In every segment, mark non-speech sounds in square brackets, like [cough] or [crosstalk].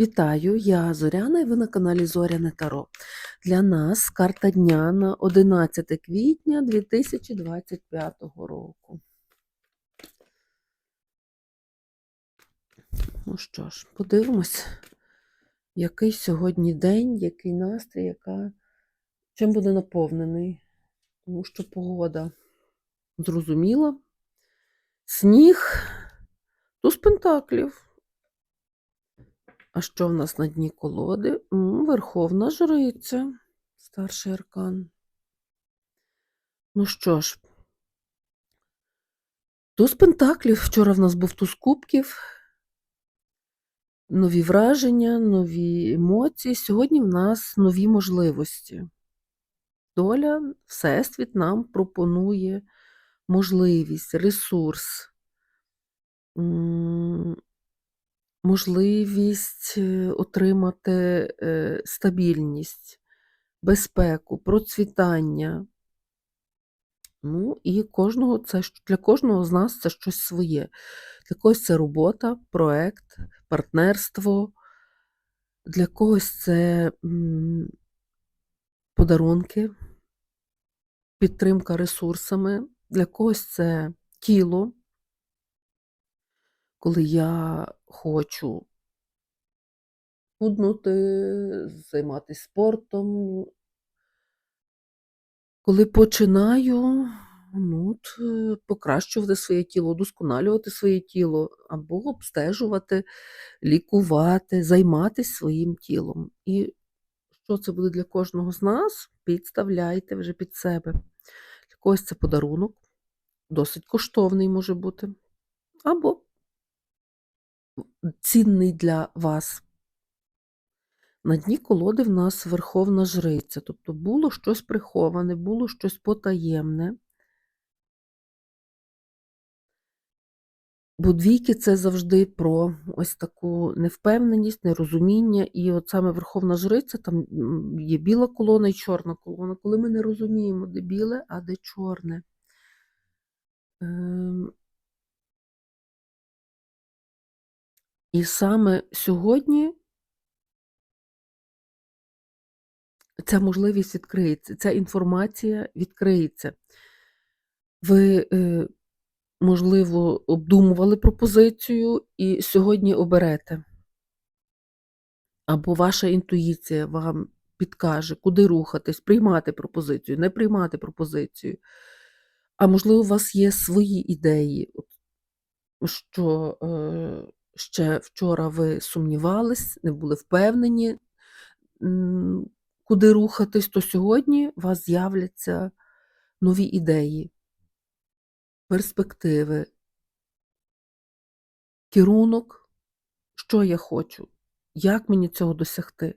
Вітаю, я Зоряна і ви на каналі Зоряне Таро. Для нас карта дня на 11 квітня 2025 року. Ну що ж, подивимось, який сьогодні день, який настрій, яка... чим буде наповнений. Тому що погода зрозуміла. Сніг, туз пентаклів. А що в нас на дні колоди? Верховна жриця, старший аркан. Ну що ж, туз пентаклів. Вчора в нас був туз кубків. Нові враження, нові емоції. Сьогодні в нас нові можливості. Доля, Всесвіт нам пропонує можливість, ресурс. Можливість е, отримати е, стабільність, безпеку, процвітання. Ну, і кожного це, для кожного з нас це щось своє. Для когось це робота, проект, партнерство, для когось це подарунки, підтримка ресурсами, для когось це тіло, коли я хочу худнути, займатися спортом. Коли починаю ну, е, покращувати своє тіло, удосконалювати своє тіло, або обстежувати, лікувати, займатися своїм тілом. І що це буде для кожного з нас, підставляйте вже під себе. Для когось це подарунок, досить коштовний може бути, або цінний для вас. На дні колоди в нас верховна жриця, тобто було щось приховане, було щось потаємне. Бо двійки це завжди про ось таку невпевненість, нерозуміння. І от саме Верховна Жриця, там є біла колона і чорна колона, коли ми не розуміємо, де біле, а де чорне. І саме сьогодні ця можливість відкриється, ця інформація відкриється. Ви, е, можливо, обдумували пропозицію і сьогодні оберете. Або ваша інтуїція вам підкаже, куди рухатись, приймати пропозицію, не приймати пропозицію. А можливо, у вас є свої ідеї, що е, ще вчора ви сумнівались, не були впевнені, куди рухатись, то сьогодні у вас з'являться нові ідеї, перспективи, керунок, що я хочу, як мені цього досягти.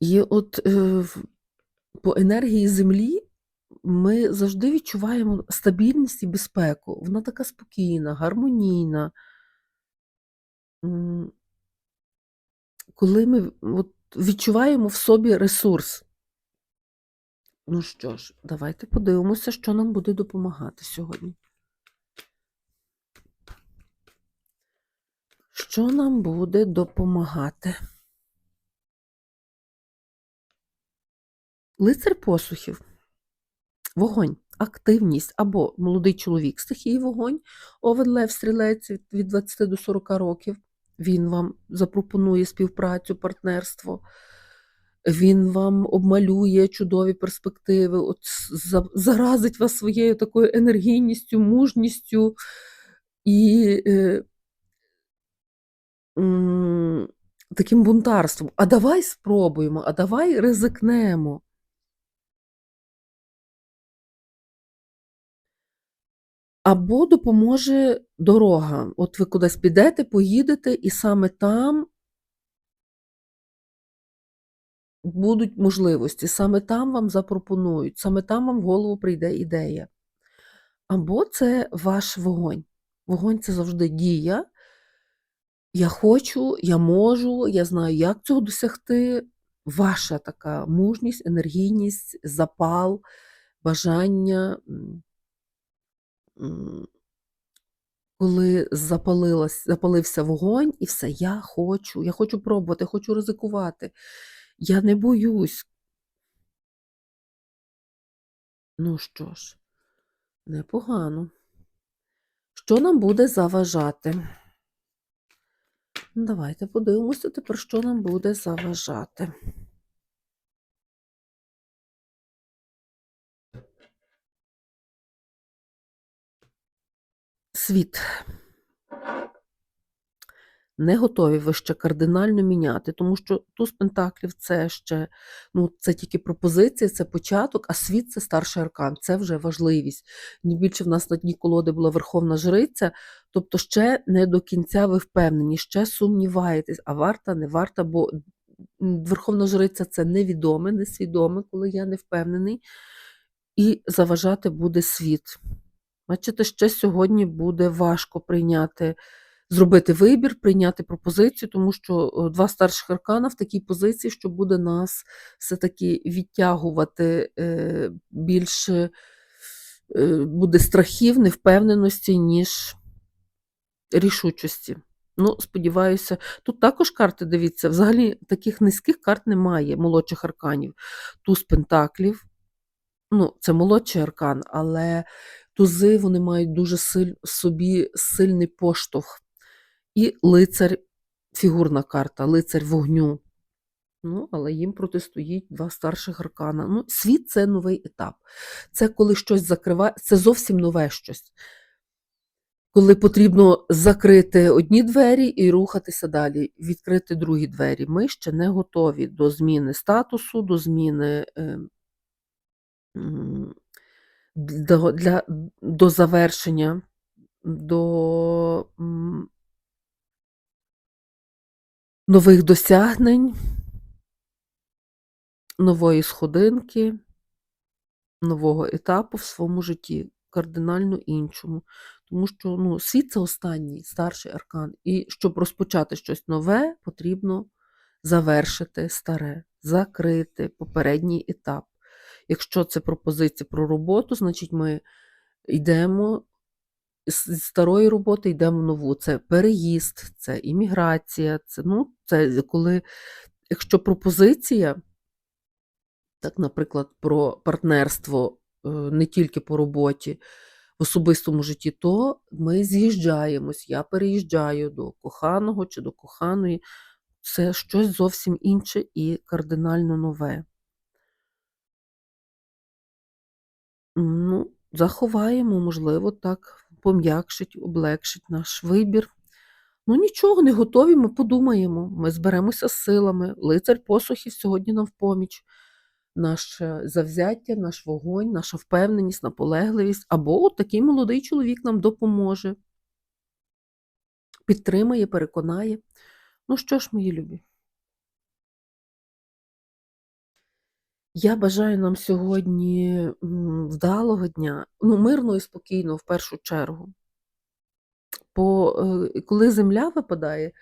І от е, по енергії Землі ми завжди відчуваємо стабільність і безпеку. Вона така спокійна, гармонійна. Коли ми от, відчуваємо в собі ресурс. Ну що ж, давайте подивимося, що нам буде допомагати сьогодні. Що нам буде допомагати? Лицар посухів. Вогонь, активність або молодий чоловік стихії вогонь, овен лев стрілець від- від 20 до 40 років. Він вам запропонує співпрацю, партнерство. Він вам обмалює чудові перспективи, от заразить вас своєю такою енергійністю, мужністю і е, м, таким бунтарством. А давай спробуємо, а давай ризикнемо. Або допоможе дорога. От ви кудись підете, поїдете, і саме там будуть можливості, саме там вам запропонують, саме там вам в голову прийде ідея. Або це ваш вогонь. Вогонь це завжди дія. Я хочу, я можу, я знаю, як цього досягти. Ваша така мужність, енергійність, запал, бажання. Коли запалилась, запалився вогонь, і все, я хочу, я хочу пробувати, хочу ризикувати. Я не боюсь. Ну що ж, непогано. Що нам буде заважати? Давайте подивимося тепер, що нам буде заважати. Світ. Не готові ви ще кардинально міняти, тому що туз пентаклів це ще, ну, це тільки пропозиція, це початок, а світ це старший аркан, це вже важливість. Більше в нас на дні колоди була Верховна Жриця, тобто ще не до кінця ви впевнені, ще сумніваєтесь, а варта, не варта, бо Верховна Жриця це невідоме, несвідоме, коли я не впевнений, і заважати буде світ. Бачите, ще сьогодні буде важко прийняти, зробити вибір, прийняти пропозицію, тому що два старших аркана в такій позиції, що буде нас все-таки відтягувати е, більше е, буде страхів, невпевненості, ніж рішучості. Ну, сподіваюся, тут також карти, дивіться, взагалі таких низьких карт немає, молодших арканів. Туз пентаклів, ну, це молодший аркан, але тузи вони мають дуже силь, собі сильний поштовх. І лицар, фігурна карта, лицар вогню. Ну, але їм протистоїть два старших аркана. Ну, світ це новий етап. Це коли щось закриває, це зовсім нове щось. Коли потрібно закрити одні двері і рухатися далі, відкрити другі двері. Ми ще не готові до зміни статусу, до зміни е, м, до, для, до завершення, до нових досягнень, нової сходинки, нового етапу в своєму житті, кардинально іншому. Тому що ну, світ це останній старший аркан. І щоб розпочати щось нове, потрібно завершити старе, закрити попередній етап. Якщо це пропозиція про роботу, значить ми йдемо з старої роботи йдемо в нову. Це переїзд, це імміграція, це, ну, це коли, якщо пропозиція, так, наприклад, про партнерство е, не тільки по роботі, в особистому житті, то ми з'їжджаємось, я переїжджаю до коханого чи до коханої. Це щось зовсім інше і кардинально нове. Ну, заховаємо, можливо, так пом'якшить, облегшить наш вибір. Ну, нічого, не готові, ми подумаємо, ми зберемося з силами. Лицар посухів сьогодні нам в поміч. Наше завзяття, наш вогонь, наша впевненість, наполегливість, або от такий молодий чоловік нам допоможе, підтримає, переконає. Ну що ж, мої любі? Я бажаю нам сьогодні вдалого дня, ну, мирно і спокійно в першу чергу. Бо е, коли земля випадає,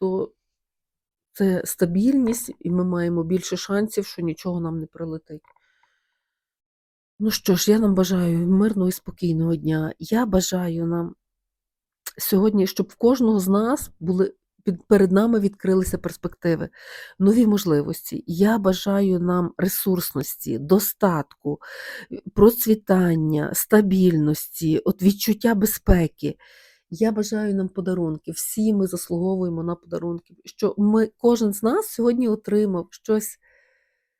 то це стабільність, і ми маємо більше шансів, що нічого нам не прилетить. Ну що ж, я нам бажаю мирного і спокійного дня. Я бажаю нам сьогодні, щоб в кожного з нас були перед нами відкрилися перспективи, нові можливості. Я бажаю нам ресурсності, достатку, процвітання, стабільності, от відчуття безпеки. Я бажаю нам подарунки. Всі ми заслуговуємо на подарунки. Що ми, кожен з нас сьогодні отримав щось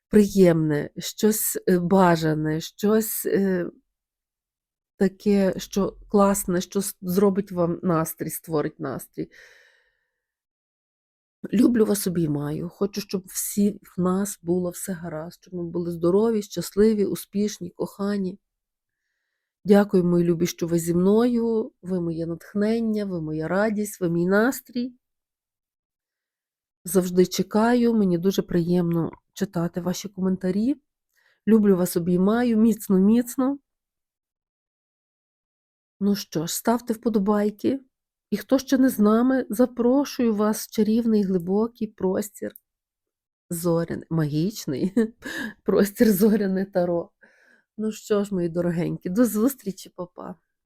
приємне, щось е, бажане, щось е, таке, що класне, що зробить вам настрій, створить настрій. Люблю вас обіймаю. Хочу, щоб всі в нас було все гаразд, щоб ми були здорові, щасливі, успішні, кохані. Дякую, мої любі, що ви зі мною. Ви моє натхнення, ви моя радість, ви мій настрій. Завжди чекаю, мені дуже приємно читати ваші коментарі. Люблю вас обіймаю, міцно, міцно. Ну що ж, ставте вподобайки. І хто ще не з нами, запрошую вас в чарівний глибокий простір зоряний, магічний [laughs] простір зоряне таро. Ну що ж, мої дорогенькі, до зустрічі, папа.